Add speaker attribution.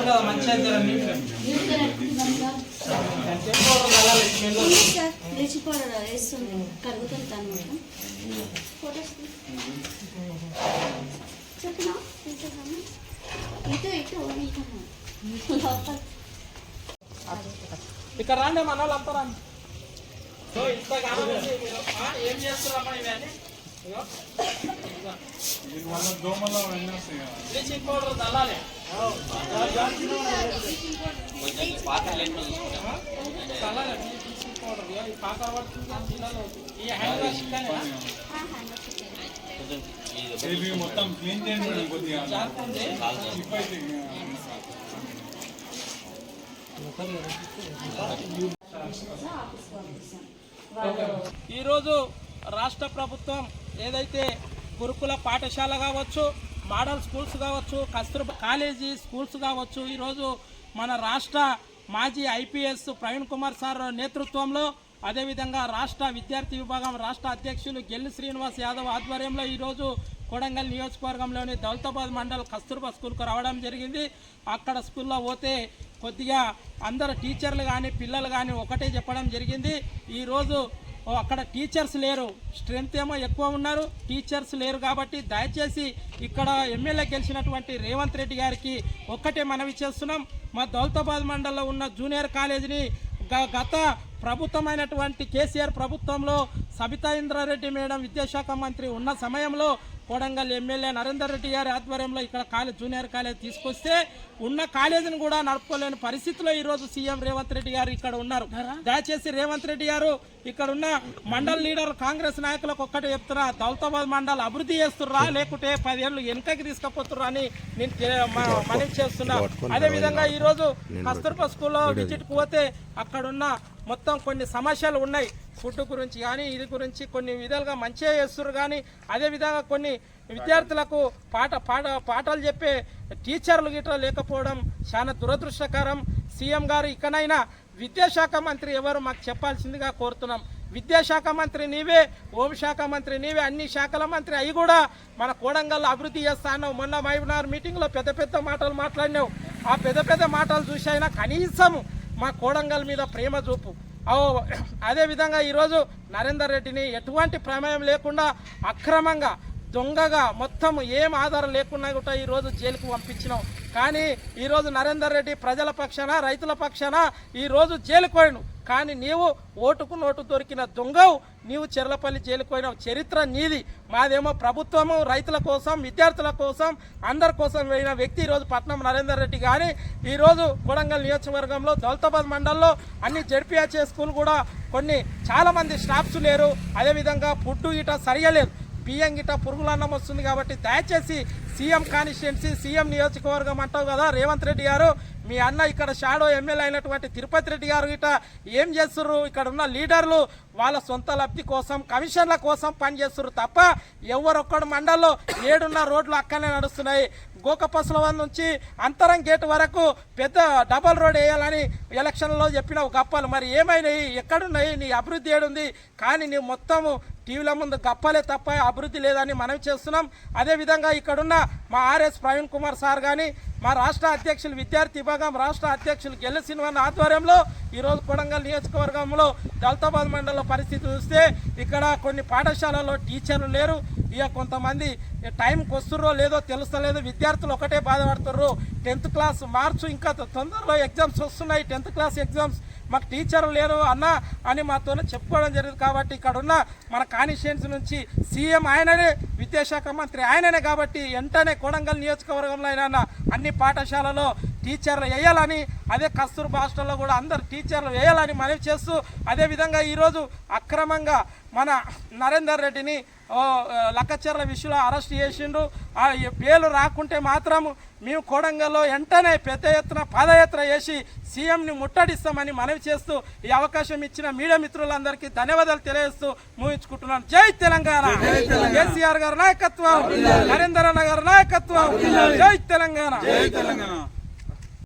Speaker 1: కదా మంచిగా జర నీట్గా.
Speaker 2: లేచిపోవడం వేస్తుంది కరుగుతుంది తను చెప్పినా ఇటు ఇటు
Speaker 1: ఇక్కడ రాండి మన వాళ్ళు అంతా రాండి. సో ఇంత ఏం చేస్తున్నారమ్మా ఇవన్నీ?
Speaker 3: దీనివల్ల
Speaker 1: బ్లీచింగ్ పౌడర్ చల్లాలి
Speaker 3: మొత్తం క్లీన్ చేయండి కొద్దిగా
Speaker 1: ఈరోజు రాష్ట్ర ప్రభుత్వం ఏదైతే గురుకుల పాఠశాల కావచ్చు మోడల్ స్కూల్స్ కావచ్చు కస్తూర్బా కాలేజీ స్కూల్స్ కావచ్చు ఈరోజు మన రాష్ట్ర మాజీ ఐపీఎస్ ప్రవీణ్ కుమార్ సార్ నేతృత్వంలో అదేవిధంగా రాష్ట్ర విద్యార్థి విభాగం రాష్ట్ర అధ్యక్షులు గెల్లి శ్రీనివాస్ యాదవ్ ఆధ్వర్యంలో ఈరోజు కొడంగల్ నియోజకవర్గంలోని దౌలతాబాద్ మండల్ కస్తూర్బా స్కూల్కు రావడం జరిగింది. అక్కడ స్కూల్లో పోతే కొద్దిగా అందరు టీచర్లు కానీ పిల్లలు కానీ ఒకటే చెప్పడం జరిగింది. ఈరోజు అక్కడ టీచర్స్ లేరు. స్ట్రెంత్ ఏమో ఎక్కువ ఉన్నారు. టీచర్స్ లేరు కాబట్టి దయచేసి ఇక్కడ ఎమ్మెల్యే గెలిచినటువంటి రేవంత్ రెడ్డి గారికి ఒక్కటే మనవి చేస్తున్నాం. మా దౌలతాబాద్ మండలంలో ఉన్న జూనియర్ కాలేజీని గ- గత ప్రభుత్వమైనటువంటి కేసీఆర్ ప్రభుత్వంలో సబితా ఇంద్రారెడ్డి మేడం విద్యాశాఖ మంత్రి ఉన్న సమయంలో కొడంగల్ ఎమ్మెల్యే నరేందర్ రెడ్డి గారి ఆధ్వర్యంలో ఇక్కడ కాలేజ్ జూనియర్ కాలేజ్ తీసుకొస్తే ఉన్న కాలేజీని కూడా నడుపుకోలేని పరిస్థితిలో ఈరోజు సీఎం రేవంత్ రెడ్డి గారు ఇక్కడ ఉన్నారు. దయచేసి రేవంత్ రెడ్డి గారు ఇక్కడ ఉన్న మండల్ లీడర్ కాంగ్రెస్ నాయకులకు ఒక్కటే చెప్తున్నా దౌలతాబాద్ మండల్ అభివృద్ధి చేస్తుర్రా లేకుంటే పదేళ్ళు వెనకకి తీసుకుపోతుర్రా అని నేను తె- మ- మనవి చేస్తున్నా. అదేవిధంగా ఈరోజు కస్తూర్బా స్కూల్లో విజిట్కి పోతే అక్కడున్న మొత్తం కొన్ని సమస్యలు ఉన్నాయి. ఫుడ్ గురించి కానీ ఇది గురించి కొన్ని విధాలుగా మంచిగా చేస్తున్నారు కానీ అదేవిధంగా కొన్ని విద్యార్థులకు పాట పాట పాఠాలు చెప్పే టీచర్లు గిట్ల లేకపోవడం చాలా దురదృష్టకరం. సీఎం గారు ఇకనైనా విద్యాశాఖ మంత్రి ఎవరు మాకు చెప్పాల్సిందిగా కోరుతున్నాం. విద్యాశాఖ మంత్రి నీవే హోంశాఖ మంత్రి నీవే అన్ని శాఖల మంత్రి అవి కూడా మన కోడంగల్లో అభివృద్ధి చేస్తాను మొన్న మహబూబ్నగర్ మీటింగ్లో పెద్ద పెద్ద మాటలు మాట్లాడినావు. ఆ పెద్ద పెద్ద మాటలు చూసి అయినా కనీసం మా కోడంగల్ మీద ప్రేమ చూపు. అదే అదేవిధంగా ఈరోజు నరేందర్ రెడ్డిని ఎటువంటి ప్రమేయం లేకుండా అక్రమంగా దొంగగా మొత్తం ఏం ఆధారం లేకుండా కూడా ఈరోజు జైలుకు పంపించినాం. కానీ ఈరోజు నరేందర్ రెడ్డి ప్రజల పక్షాన రైతుల పక్షాన ఈరోజు జైలుకు పోయిను కానీ నీవు ఓటుకు నోటు దొరికిన దొంగవు. నీవు చెర్లపల్లి జైలుకు చరిత్ర నీది. మాదేమో ప్రభుత్వము రైతుల కోసం విద్యార్థుల కోసం అందరి కోసం వెళ్ళిన వ్యక్తి ఈరోజు పట్నం నరేందర్ రెడ్డి కానీ ఈరోజు కొడంగల్ నియోజకవర్గంలో దౌలతాబాద్ మండల్లో అన్ని జడ్పీహెచ్ఏ స్కూల్ కూడా కొన్ని చాలామంది స్టాఫ్స్ లేరు. అదేవిధంగా ఫుడ్ గిట సరిగా లేదు. బియ్యం గిట్ట పురుగులు అన్నం వస్తుంది కాబట్టి దయచేసి సీఎం కాన్స్టిట్యున్సీ సీఎం నియోజకవర్గం అంటావు కదా రేవంత్ రెడ్డి గారు. మీ అన్న ఇక్కడ షాడో ఎమ్మెల్యే అయినటువంటి తిరుపతి రెడ్డి గారు గిట్ట ఏం చేస్తుర్రు? ఇక్కడ ఉన్న లీడర్లు వాళ్ళ సొంత లబ్ధి కోసం కమిషన్ల కోసం పనిచేస్తున్నారు తప్ప ఎవరొక్కడు మండల్లో ఏడున్న రోడ్లు అక్కనే నడుస్తున్నాయి. గోకపసుల నుంచి అంతరం గేట్ వరకు పెద్ద డబల్ రోడ్ వేయాలని ఎలక్షన్లో చెప్పిన గప్పలు. మరి ఏమైనాయి? ఎక్కడున్నాయి? నీ అభివృద్ధి ఏడుంది? కానీ నీవు మొత్తము టీవీల ముందు గప్పలే తప్ప అభివృద్ధి లేదని మనం చేస్తున్నాం. అదేవిధంగా ఇక్కడున్న మా ఆర్ఎస్ ప్రవీణ్ కుమార్ సార్ కానీ మా రాష్ట్ర అధ్యక్షులు విద్యార్థి విభాగం రాష్ట్ర అధ్యక్షులు గెల్ల సినిమా ఆధ్వర్యంలో ఈరోజు కొడంగల్ నియోజకవర్గంలో దళితాబాద్ మండలంలో పరిస్థితి చూస్తే ఇక్కడ కొన్ని పాఠశాలల్లో టీచర్లు లేరు. ఇక కొంతమంది టైంకి వస్తుర్రో లేదో తెలుస్తలేదు. విద్యార్థులు ఒకటే బాధపడుతుర్రు. టెన్త్ క్లాస్ మార్చు ఇంకా తొందరలో ఎగ్జామ్స్ వస్తున్నాయి. టెన్త్ క్లాస్ ఎగ్జామ్స్ మాకు టీచర్ లేరు అన్న అని మాతో చెప్పుకోవడం జరిగింది. కాబట్టి ఇక్కడ ఉన్న మన కాన్స్టిట్యున్సీ నుంచి సీఎం ఆయననే విద్యాశాఖ మంత్రి ఆయననే కాబట్టి వెంటనే కొడంగల్ నియోజకవర్గంలో అయినా అన్ని పాఠశాలలో టీచర్లు వేయాలని అదే కస్తూర్బా హాస్టల్లో కూడా అందరు టీచర్లు వేయాలని మనవి చేస్తూ అదేవిధంగా ఈరోజు అక్రమంగా మన నరేందర్ రెడ్డిని లక్కచెర్ల విషయంలో అరెస్ట్ చేసిండు ఆ పేర్లు రాకుంటే మాత్రం మేము కోడంగల్లో వెంటనే పెద్ద ఎత్తున పాదయాత్ర చేసి సీఎంని ముట్టడిస్తామని మనవి చేస్తూ ఈ అవకాశం ఇచ్చిన మీడియా మిత్రులందరికీ ధన్యవాదాలు తెలియజేస్తూ ముగించుకుంటున్నాను. జై తెలంగాణ. కేసీఆర్ గారి నాయకత్వం నరేందర్ గారి నాయకత్వం. జై తెలంగాణ.
Speaker 3: జై తెలంగాణ.